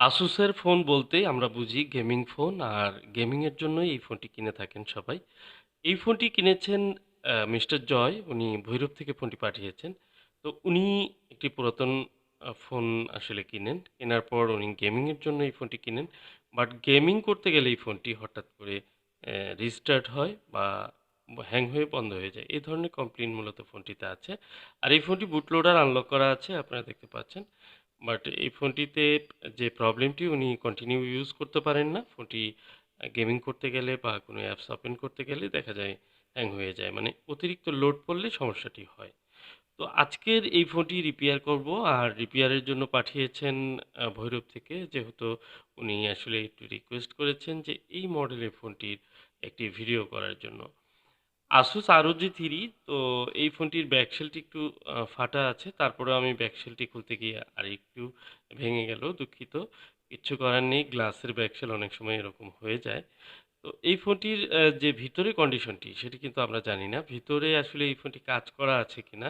আসুসের phone বলতে আমরা বুঝি গেমিং ফোন আর গেমিংয়ের জন্যই এই ফোনটি কিনে থাকেন সবাই। এই ফোনটি কিনেছেন মিস্টার জয়। উনি ভৈরব থেকে ফোনটি পাঠিয়েছেন। তো উনি একটি পুরাতন ফোন আসলে কিনেন। কেনার পর উনি গেমিংয়ের জন্য এই ফোনটি কিনেন। বাট গেমিং করতে গেলে এই ফোনটি হঠাৎ করে রিস্টার্ট হয় বা হ্যাং হয়ে বন্ধ হয়ে যায়। এই ধরনের কমপ্লেন মূলত ফোনটিতে আছে। আর এই ফোনটি বুট লোডার আনলক করা আছে, আপনারা দেখতে পাচ্ছেন। বাট এই ফোনটিতে যে প্রবলেমটি উনি কন্টিনিউ ইউজ করতে পারেন না। ফোনটি গেমিং করতে গেলে বা কোনো অ্যাপস ওপেন করতে গেলে দেখা যায় হ্যাং হয়ে যায়। মানে অতিরিক্ত লোড পড়লে সমস্যাটি হয়। তো আজকের এই ফোনটি রিপেয়ার করব। আর রিপেয়ারের জন্য পাঠিয়েছেন ভৈরব থেকে। যেহেতু উনি আসলে একটু রিকোয়েস্ট করেছেন যে এই মডেলের ফোনটির একটি ভিডিও করার জন্য। আসুস ROG 3 তো এই ফোনটির ব্যাক শেলটি একটু ফাটা আছে। তারপরেও আমি ব্যাক শেলটি খুলতে গিয়ে আরেকটু ভেঙে গেল। দুঃখিত। কিচ্ছু করার নেই। গ্লাসের ব্যাক শেল অনেক সময় এরকম হয়ে যায়। তো এই ফোনটির যে ভিতরে কন্ডিশনটি সেটি কিন্তু আমরা জানি না। ভিতরে আসলে এই ফোনটি কাজ করা আছে কিনা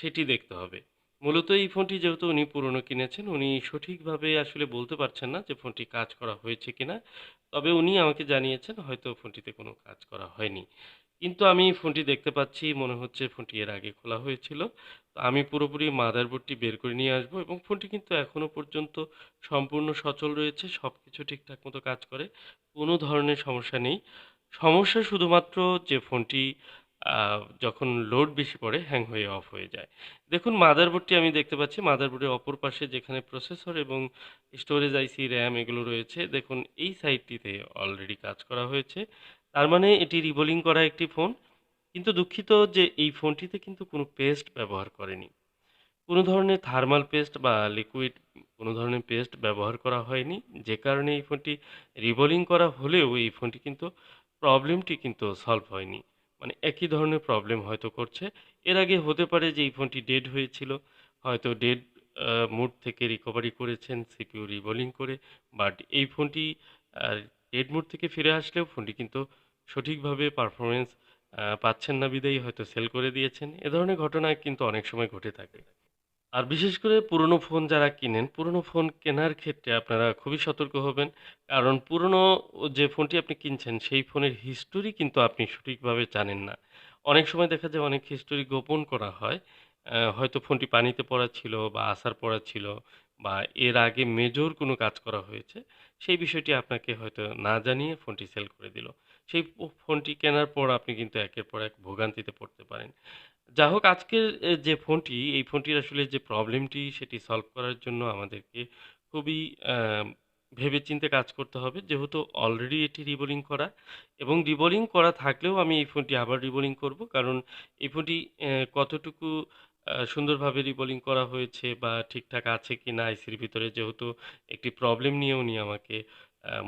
সেটি দেখতে হবে। মূলত এই ফোনটি যেহেতু উনি পুরনো কিনেছেন, উনি সঠিকভাবে আসলে বলতে পারছেন না যে ফোনটি কাজ করা হয়েছে কিনা। তবে উনি আমাকে জানিয়েছেন হয়তো ফোনটিতে কোনো কাজ করা হয়নি। কিন্তু আমি ফোনটি দেখতে পাচ্ছি মনে হচ্ছে ফোনটি এর আগে খোলা হয়েছিল। আমি পুরোপুরি মাদারবোর্ডটি বের করে নিয়ে আসব এবং ফোনটি কিন্তু এখনও পর্যন্ত সম্পূর্ণ সচল রয়েছে। সব কিছু ঠিকঠাক মতো কাজ করে। কোনো ধরনের সমস্যা নেই। সমস্যা শুধুমাত্র যে ফোনটি যখন লোড বেশি পড়ে হ্যাং হয়ে অফ হয়ে যায়। দেখুন মাদারবোর্ডটি আমি দেখতে পাচ্ছি। মাদারবোর্ডের অপর পাশে যেখানে প্রসেসর এবং স্টোরেজ আইসি, র্যাম এগুলো রয়েছে। দেখুন এই সাইডটিতে অলরেডি কাজ করা হয়েছে। তার মানে এটি রিবোলিং করা একটি ফোন। কিন্তু দুঃখিত যে এই ফোনটিতে কিন্তু কোনো পেস্ট ব্যবহার করেনি। কোনো ধরনের থার্মাল পেস্ট বা লিকুইড কোনো ধরনের পেস্ট ব্যবহার করা হয়নি। যে কারণে এই ফোনটি রিবোলিং করা হলেও এই ফোনটি কিন্তু প্রবলেমটি কিন্তু সলভ হয়নি। মানে একই ধরনের প্রবলেম হয়তো করছে। এর আগে হতে পারে যে এই ফোনটি ডেড হয়েছিল। হয়তো ডেড মুড থেকে রিকভারি করেছেন সিপিউ রিবোলিং করে। বাট এই ফোনটি আ ডেড থেকে ফিরে আসলেও ফোনটি কিন্তু সঠিকভাবে পারফরমেন্স পাচ্ছেন না বিধায় হয়তো সেল করে দিয়েছেন। এ ধরনের ঘটনা কিন্তু অনেক সময় ঘটে থাকে। আর বিশেষ করে পুরনো ফোন যারা কিনেন, পুরনো ফোন কেনার ক্ষেত্রে আপনারা খুবই সতর্ক হবেন। কারণ পুরনো যে ফোনটি আপনি কিনছেন সেই ফোনের হিস্টোরি কিন্তু আপনি সঠিকভাবে জানেন না। অনেক সময় দেখা যায় অনেক হিস্টোরি গোপন করা হয়। হয়তো ফোনটি পানিতে পড়া ছিল বা আসার পড়া ছিল বা এর আগে মেজর কোনো কাজ করা হয়েছে। সেই বিষয়টি আপনাকে হয়তো না জানিয়ে ফোনটি সেল করে দিল। সেই ফোনটি কেনার পর আপনি কিন্তু একের পর এক ভোগান্তিতে পড়তে পারেন। যা হোক আজকের যে ফোনটি, এই ফোনটির আসলে যে প্রবলেমটি সেটি সলভ করার জন্য আমাদেরকে খুবই আ ভেবেচিন্তে কাজ করতে হবে। যেহেতু অলরেডি এটি রিবোলিং করা এবং রিবোলিং করা থাকলেও আমি এই ফোনটি আবার রিবোলিং করব। কারণ এই ফোনটি কতটুকু সুন্দরভাবে রিবোলিং করা হয়েছে বা ঠিকঠাক আছে কি না আইসির ভিতরে যেহেতু একটি প্রবলেম নিয়ে উনি আমাকে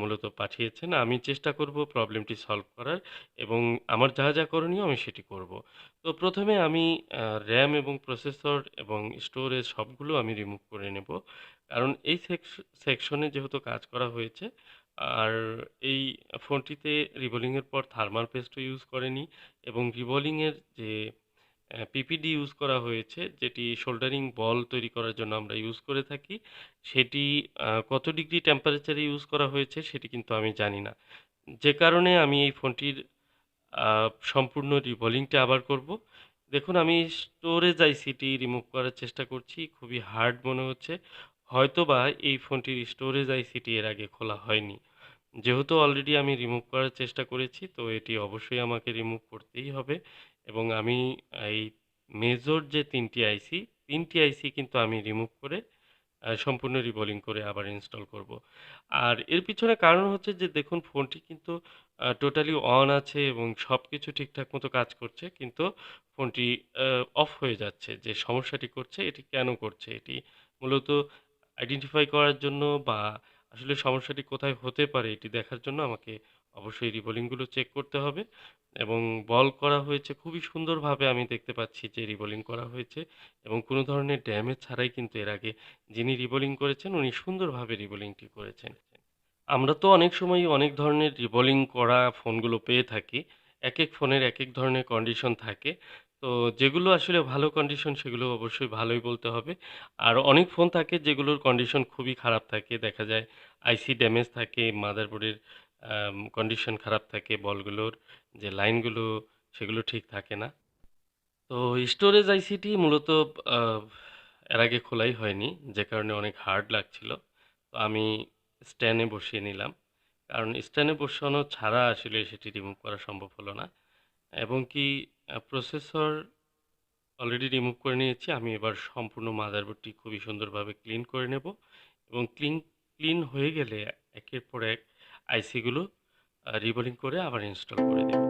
মূলত পাঠিয়েছেন। আমি চেষ্টা করব প্রবলেমটি সলভ করার এবং আমার যা, যা করণীয় আমি সেটি করব। তো প্রথমে আমি র্যাম এবং প্রসেসর এবং স্টোরেজ সবগুলো আমি রিমুভ করে নেব। কারণ এই সেকশ সেকশনে যেহেতু কাজ করা হয়েছে আর এই ফোনটিতে রিবোলিং এর পর থার্মাল পেস্টও ইউজ করেনি এবং রিবোলিং এর যে পিপিডি ইউজ করা হয়েছে, যেটি সোল্ডারিং বল তৈরি করার জন্য আমরা ইউজ করে থাকি। সেটি কত ডিগ্রি টেম্পারেচারে ইউজ করা হয়েছে সেটি কিন্তু আমি জানি না। যে কারণে আমি এই ফোনটির সম্পূর্ণ রিবোলিংটা আবার করব। দেখুন, আমি স্টোরেজ আইসিটি রিমুভ করার চেষ্টা করছি। খুবই হার্ড মনে হচ্ছে। হয়তোবা এই ফোনটির স্টোরেজ আইসিটি এর আগে খোলা হয়নি। যেহেতু অলরেডি আমি রিমুভ করার চেষ্টা করেছি, তো এটি অবশ্যই আমাকে রিমুভ করতেই হবে এবং আমি এই মেজর যে তিনটি আইসি, ৩ টি আইসি কিন্তু আমি রিমুভ করে সম্পূর্ণ রিবলিং করে আবার ইনস্টল করব। আর এর পিছনে কারণ হচ্ছে যে দেখুন ফোনটি কিন্তু টোটালি অন আছে এবং সব কিছু ঠিকঠাক মতো কাজ করছে। কিন্তু ফোনটি অফ হয়ে যাচ্ছে। যে সমস্যাটি করছে এটি কেন করছে? এটি মূলত আইডেন্টিফাই করার জন্য বা আসলে সমস্যাটি কোথায় হতে পারে এটি দেখার জন্য আমাকে অবশ্যই রিবোলিংগুলো চেক করতে হবে এবং বল করা হয়েছে খুবই সুন্দরভাবে আমি দেখতে পাচ্ছি যে রিবোলিং করা হয়েছে এবং কোনো ধরনের ড্যামেজ ছাড়াই কিন্তু এর আগে যিনি রিবোলিং করেছেন উনি সুন্দরভাবে রিবোলিংটি করেছেন। আমরা তো অনেক সময়ই অনেক ধরনের রিবোলিং করা ফোনগুলো পেয়ে থাকি। এক এক ফোনের এক এক ধরনের কন্ডিশন থাকে। তো যেগুলো আসলে ভালো কন্ডিশন সেগুলো অবশ্যই ভালোই বলতে হবে। আর অনেক ফোন থাকে যেগুলোর কন্ডিশন খুবই খারাপ থাকে। দেখা যায় আইসি ড্যামেজ থাকে, মাদারবোর্ডের কন্ডিশন খারাপ থাকে, বলগুলোর যে লাইনগুলো সেগুলো ঠিক থাকে না। তো স্টোরেজ আইসিটি মূলত এর আগে খোলাই হয়নি। যে কারণে অনেক হার্ড লাগছিল। তো আমি স্ট্যান্ডে বসিয়ে নিলাম। কারণ স্ট্যান্ডে বসানো ছাড়া আসলে সেটি রিমুভ করা সম্ভব হলো না। এবং কি প্রসেসর অলরেডি রিমুভ করে নিয়েছি। আমি এবার সম্পূর্ণ মাদারবোর্ডটি খুবই সুন্দরভাবে ক্লিন করে নেব এবং ক্লিন ক্লিন হয়ে গেলে একের পর এক আইসিগুলো রিবলিং করে আবার ইনস্টল করে দেব।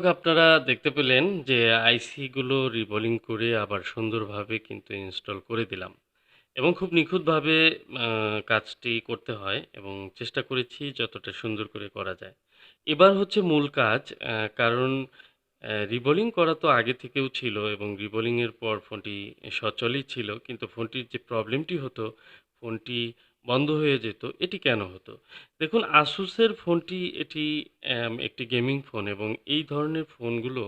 হোক আপনারা দেখতে পেলেন যে আইসিগুলো রিবোলিং করে আবার সুন্দরভাবে কিন্তু ইনস্টল করে দিলাম। এবং খুব নিখুঁতভাবে কাজটি করতে হয় এবং চেষ্টা করেছি যতটা সুন্দর করে করা যায়। এবার হচ্ছে মূল কাজ কারণ রিবোলিং করা তো আগে থেকেও ছিল এবং রিবোলিংয়ের পর ফোনটি সচলই ছিল, কিন্তু ফোনটির যে প্রবলেমটি হতো, ফোনটি বন্ধ হয়ে যেত, এটি কেন হতো? দেখুন আসুসের ফোনটি এটি একটি গেমিং ফোন এবং এই ধরনের ফোনগুলো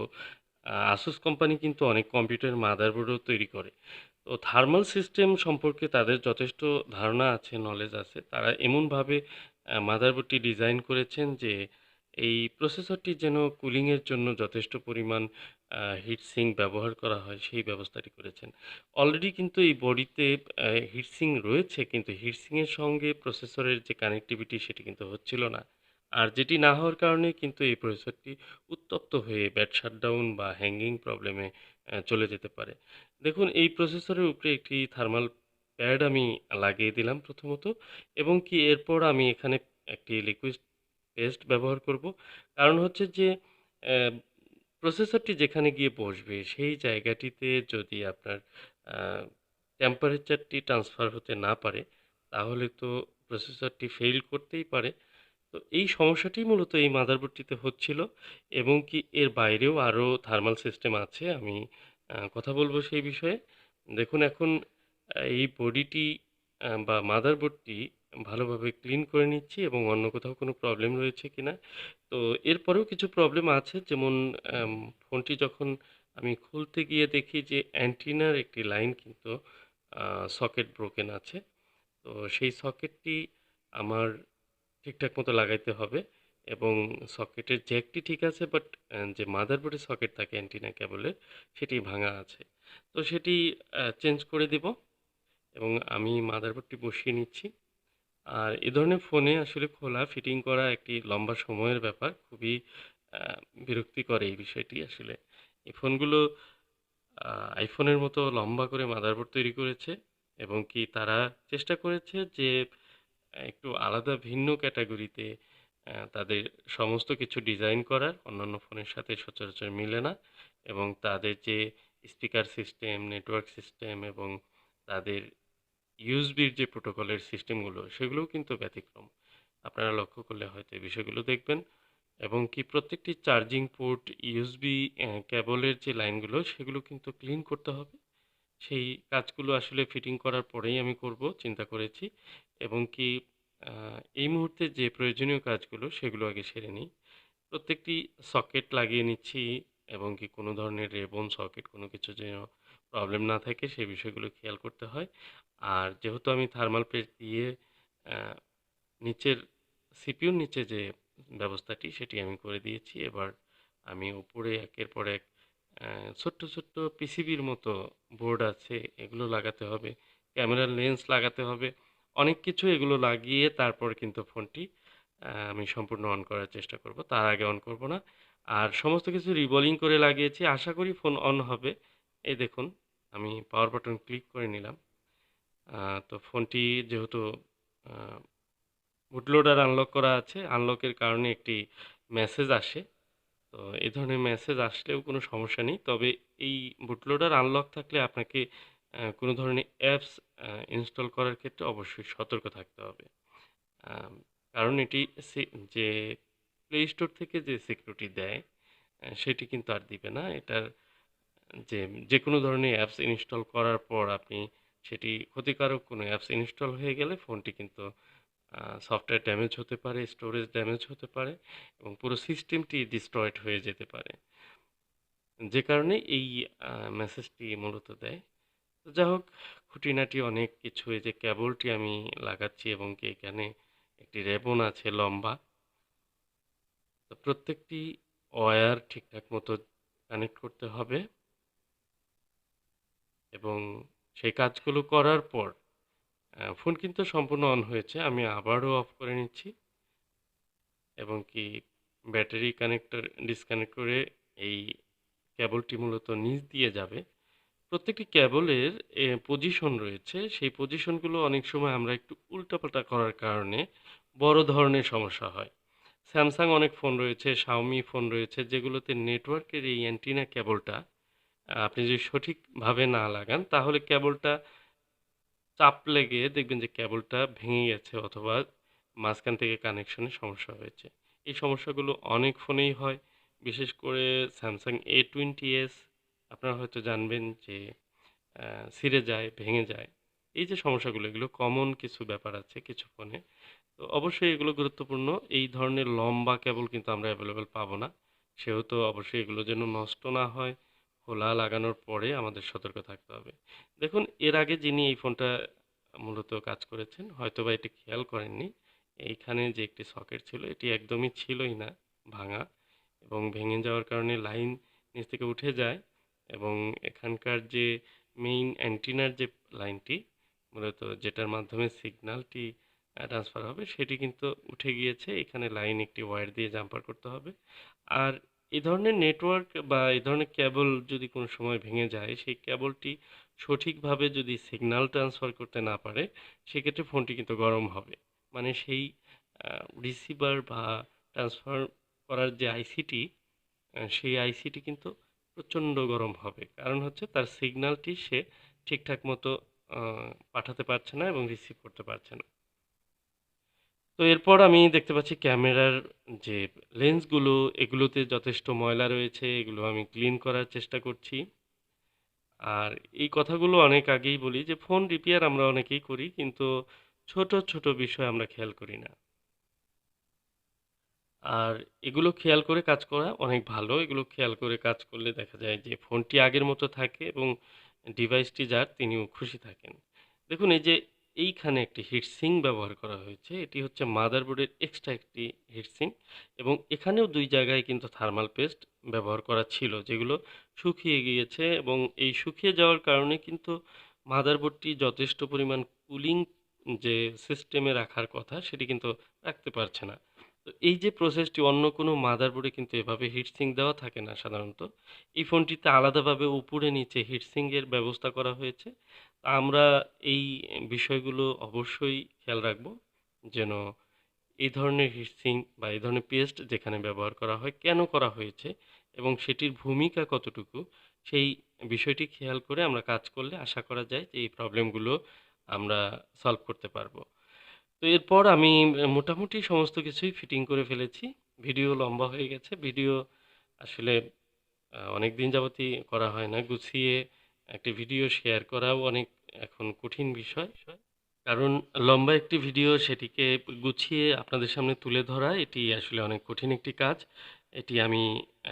আসুস কোম্পানি কিন্তু অনেক কম্পিউটার মাদারবোর্ডও তৈরি করে। তো থার্মাল সিস্টেম সম্পর্কে তাদের যথেষ্ট ধারণা আছে, নলেজ আছে। তারা এমনভাবে মাদারবোর্ডটি ডিজাইন করেছেন যে এই প্রসেসরটি যেন কুলিংয়ের জন্য যথেষ্ট পরিমাণ হিট সিঙ্ক ব্যবহার করা হয়, সেই ব্যবস্থাটি করেছেন। অলরেডি কিন্তু এই বডিতে হিটসিং রয়েছে, কিন্তু হিটসিংয়ের সঙ্গে প্রসেসরের যে কানেক্টিভিটি সেটি কিন্তু হচ্ছিল না। আর যেটি না হওয়ার কারণে কিন্তু এই প্রসেসরটি উত্তপ্ত হয়ে ব্যাট শাটডাউন বা হ্যাঙ্গিং প্রবলেমে চলে যেতে পারে। দেখুন, এই প্রসেসরের উপরে একটি থার্মাল প্যাড আমি লাগিয়ে দিলাম প্রথমত, এবং কি এরপর আমি এখানে একটি লিকুইড পেস্ট ব্যবহার করব। কারণ হচ্ছে যে প্রসেসরটি যেখানে গিয়ে বসবে, সেই জায়গাটিতে যদি আপনার টেম্পারেচারটি ট্রান্সফার হতে না পারে, তাহলে তো প্রসেসরটি ফেল করতেই পারে। তো এই সমস্যাটি মূলত এই মাদারবোর্ডটিতে হচ্ছিল এবং কি এর বাইরেও আরও থার্মাল সিস্টেম আছে, আমি কথা বলব সেই বিষয়ে। দেখুন, এখন এই বডিটি বা মাদারবোর্ডটি ভালোভাবে ক্লিন করে নিচ্ছি এবং অন্য কোথাও কোনো প্রবলেম রয়েছে কিনা তো এরপরেও কিছু প্রবলেম আছে, যেমন ফোনটি যখন আমি খুলতে গিয়ে দেখি যে অ্যান্টিনার একটি লাইন কিন্তু সকেট ব্রোকেন আছে। তো সেই সকেটটি আমার ঠিকঠাক মতো লাগাইতে হবে এবং সকেটের জ্যাকটি ঠিক আছে, বাট যে মাদারবোর্ডের সকেট থাকে অ্যান্টিনা কেবলের, সেটি ভাঙা আছে। তো সেটি চেঞ্জ করে দিব এবং আমি মাদারবোর্ডটি বসিয়ে নিচ্ছি। আর এ ধরনের ফোনে আসলে খোলা, ফিটিং করা একটি লম্বা সময়ের ব্যাপার খুবই বিরক্তিকর এই বিষয়টি আসলে। এই ফোনগুলো আইফোনের মতো লম্বা করে মাদারবোর্ড তৈরি করেছে এবং কি তারা চেষ্টা করেছে যে, একটু আলাদা, ভিন্ন ক্যাটাগরিতে তাদের সমস্ত কিছু ডিজাইন করার, অন্যান্য ফোনের সাথে সচরাচর মিলে না এবং তাদের যে স্পিকার সিস্টেম, নেটওয়ার্ক সিস্টেম এবং তাদের ইউএসবির যে প্রোটোকলের সিস্টেমগুলো, সেগুলোও কিন্তু ব্যতিক্রম। আপনারা লক্ষ্য করলে হয়তো এই বিষয়গুলো দেখবেন এবং কি প্রত্যেকটি চার্জিং পোর্ট ইউএসবি কেবলের যে লাইনগুলো, সেগুলো কিন্তু ক্লিন করতে হবে। সেই কাজগুলো আসলে ফিটিং করার পরেই আমি করব, চিন্তা করেছি। এবং কি এই মুহূর্তে যে প্রয়োজনীয় কাজগুলো, সেগুলো আগে সেরে নিই। প্রত্যেকটি সকেট লাগিয়ে নিচ্ছি এবং কি কোনো ধরনের রেবন সকেট, কোনো কিছু যেন প্রবলেম না থাকে, সেই বিষয়গুলো খেয়াল করতে হয়। আর যেহেতু আমি থার্মাল পেস্ট দিয়ে নিচের সিপিইউর নিচে যে ব্যবস্থাটি, সেটি আমি করে দিয়েছি। এবার আমি উপরে একের পর এক ছোট্ট ছোট্ট পিসিবির মতো বোর্ড আছে, এগুলো লাগাতে হবে। ক্যামেরার লেন্স লাগাতে হবে। অনেক কিছু এগুলো লাগিয়ে তারপর কিন্তু ফোনটি আমি সম্পূর্ণ অন করার চেষ্টা করব। তার আগে অন করব না। আর সমস্ত কিছু রিবলিং করে লাগিয়েছি। আশা করি ফোন অন হবে। এই দেখুন আমি পাওয়ার বাটন ক্লিক করে নিলাম। তো ফোনটি যেহেতু বুটলোডার আনলক করা আছে আনলকের কারণে একটি মেসেজ আসে। তো এই ধরনের মেসেজ আসলেও কোনো সমস্যা নেই। তবে এই বুটলোডার আনলক থাকলে আপনাকে কোনো ধরনের অ্যাপস ইনস্টল করার ক্ষেত্রে অবশ্যই সতর্ক থাকতে হবে। কারণ এটি যে প্লে স্টোর থেকে যে সিকিউরিটি দেয় সেটি কিন্তু আর দিবে না। এটার যে যে কোনো ধরনের অ্যাপস ইনস্টল করার পর আপনি সেটি ক্ষতিকারক কোনো অ্যাপস ইনস্টল হয়ে গেলে ফোনটি কিন্তু সফটওয়্যার ড্যামেজ হতে পারে স্টোরেজ ড্যামেজ হতে পারে এবং পুরো সিস্টেমটি ডিস্ট্রয়েড হয়ে যেতে পারে। যে কারণে এই মেসেজটি মূলত দেয়। তো যা হোক, খুঁটিনাটি অনেক কিছু, এই যে কেবলটি আমি লাগাচ্ছি এবং কি এখানে একটি রেবন আছে লম্বা। তো প্রত্যেকটি ওয়্যার ঠিকঠাক মতো কানেক্ট করতে হবে। এবং সেই কাজগুলো করার পর ফোন কিন্তু সম্পূর্ণ অন হয়েছে। আমি আবারও অফ করে নিচ্ছি। এবং কি ব্যাটারি কানেক্টর ডিসকানেক্ট করে এই কেবলটি মূলত নিচ দিয়ে যাবে। প্রত্যেকটি কেবলের পজিশন রয়েছে। সেই পজিশনগুলো অনেক সময় আমরা একটু উল্টাপাল্টা করার কারণে বড় ধরনের সমস্যা হয়। স্যামসাং অনেক ফোন রয়েছে, Xiaomi ফোন রয়েছে যেগুলোতে নেটওয়ার্কের এই অ্যান্টিনা কেবলটা আপনি যদি সঠিকভাবে না লাগান তাহলে কেবলটা চাপ লেগে দেখবেন যে কেবলটা ভেঙে গেছে অথবা মাঝখান থেকে কানেকশনে সমস্যা হয়েছে। এই সমস্যাগুলো অনেক ফোনেই হয়। বিশেষ করে স্যামসাং এ টোয়েন্টি এস আপনারা হয়তো জানবেন যে ছিঁড়ে যায়, ভেঙে যায়। এই যে সমস্যাগুলো এগুলো কমন কিছু ব্যাপার আছে কিছু ফোনে। তো অবশ্যই এগুলো গুরুত্বপূর্ণ। এই ধরনের লম্বা কেবল কিন্তু আমরা অ্যাভেলেবেল পাবো না। সেহেতু অবশ্যই এগুলো যেন নষ্ট না হয়, খোলা লাগানোর পরে আমাদের সতর্ক থাকতে হবে। দেখুন এর আগে যিনি এই ফোনটা মূলত কাজ করেছেন হয়তোবা এটি খেয়াল করেননি। এইখানে যে একটি সকেট ছিল এটি একদমই ছিলই না, ভাঙা এবং ভেঙে যাওয়ার কারণে লাইন নিচ থেকে উঠে যায় এবং এখানকার যে মেইন অ্যান্টিনার যে লাইনটি মূলত যেটার মাধ্যমে সিগন্যালটি ট্রান্সফার হবে সেটি কিন্তু উঠে গিয়েছে। এখানে লাইন একটি ওয়্যার দিয়ে জাম্পার করতে হবে। আর এ ধরনের নেটওয়ার্ক বা এ ধরনের কেবল যদি কোনো সময় ভেঙে যায়, সেই কেবলটি সঠিকভাবে যদি সিগন্যাল ট্রান্সফার করতে না পারে, সেক্ষেত্রে ফোনটি কিন্তু গরম হবে। মানে সেই রিসিভার বা ট্রান্সফার করার যে আইসিটি সেই আইসিটি কিন্তু প্রচণ্ড গরম হবে। কারণ হচ্ছে তার সিগন্যালটি সে ঠিকঠাক মতো পাঠাতে পারছে না এবং রিসিভ করতে পারছে না। তো এরপর আমি দেখতে পাচ্ছি ক্যামেরার যে লেন্সগুলো এগুলোতে যথেষ্ট ময়লা রয়েছে। এগুলো আমি ক্লিন করার চেষ্টা করছি। আর এই কথাগুলো অনেক আগেই বলি যে ফোন রিপেয়ার আমরা অনেকেই করি কিন্তু ছোট, ছোট বিষয় আমরা খেয়াল করি না। আর এগুলো খেয়াল করে কাজ করা অনেক ভালো। এগুলো খেয়াল করে কাজ করলে দেখা যায় যে ফোনটি আগের মতো থাকে এবং ডিভাইসটি যার তিনিও খুশি থাকেন। দেখুন এই যে এইখানে একটি হিটসিঙ্ক ব্যবহার করা হয়েছে। এটি হচ্ছে মাদারবোর্ডের এক্সট্রা একটি হিটসিঙ্ক এবং এখানেও দুই জায়গায় কিন্তু থার্মাল পেস্ট ব্যবহার করা ছিল, যেগুলো শুকিয়ে গিয়েছে এবং এই শুকিয়ে যাওয়ার কারণে কিন্তু মাদারবোর্ডটি যথেষ্ট পরিমাণ কুলিং যে সিস্টেমে রাখার কথা সেটি কিন্তু রাখতে পারছে না। তো এই যে প্রসেসটি, অন্য কোনো মাদারবোর্ডে কিন্তু এভাবে হিটসিঙ্ক দেওয়া থাকে না সাধারণত। এই ফোনটিতে আলাদাভাবে উপরে নিচে হিটসিঙ্কের ব্যবস্থা করা হয়েছে। আমরা এই বিষয়গুলো অবশ্যই খেয়াল রাখব যেন এই ধরনের হিটসিঙ্ক বা এই ধরনের পেস্ট যেখানে ব্যবহার করা হয়, কেন করা হয়েছে এবং সেটির ভূমিকা কতটুকু, সেই বিষয়টি খেয়াল করে আমরা কাজ করলে আশা করা যায় যে এই প্রবলেমগুলো আমরা সলভ করতে পারব। তো এরপর আমি মোটামুটি সমস্ত কিছুই ফিটিং করে ফেলেছি। ভিডিও লম্বা হয়ে গেছে। ভিডিও আসলে অনেক দিন যাবতই করা হয় না। গুছিয়ে একটি ভিডিও শেয়ার করাও অনেক এখন কঠিন বিষয়। কারণ লম্বা একটি ভিডিও সেটিকে গুছিয়ে আপনাদের সামনে তুলে ধরা এটি আসলে অনেক কঠিন একটি কাজ। এটি আমি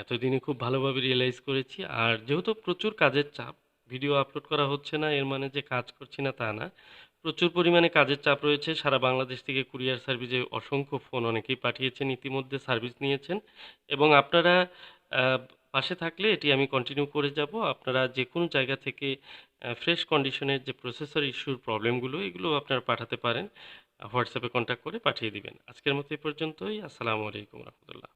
এতদিনে খুব ভালোভাবে রিয়েলাইজ করেছি। আর যেহেতু প্রচুর কাজের চাপ, ভিডিও আপলোড করা হচ্ছে না এর মানে যে কাজ করছি না তা না। প্রচুর পরিমাণে কাজের চাপ রয়েছে। সারা বাংলাদেশ থেকে কুরিয়ার সার্ভিসে অসংখ্য ফোন অনেকেই পাঠিয়েছেন ইতিমধ্যে সার্ভিস নিয়েছেন এবং আপনারা পাশে থাকলে এটি আমি কন্টিনিউ করে যাব আপনারা যে কোনো জায়গা থেকে ফ্রেশ কন্ডিশনের যে প্রসেসর ইস্যুর প্রবলেমগুলো এগুলো আপনারা পাঠাতে পারেন। হোয়াটসঅ্যাপে কন্ট্যাক্ট করে পাঠিয়ে দিবেন। আজকের মতো এই পর্যন্তই। আসসালামু আলাইকুম রাহমাতুল্লাহ।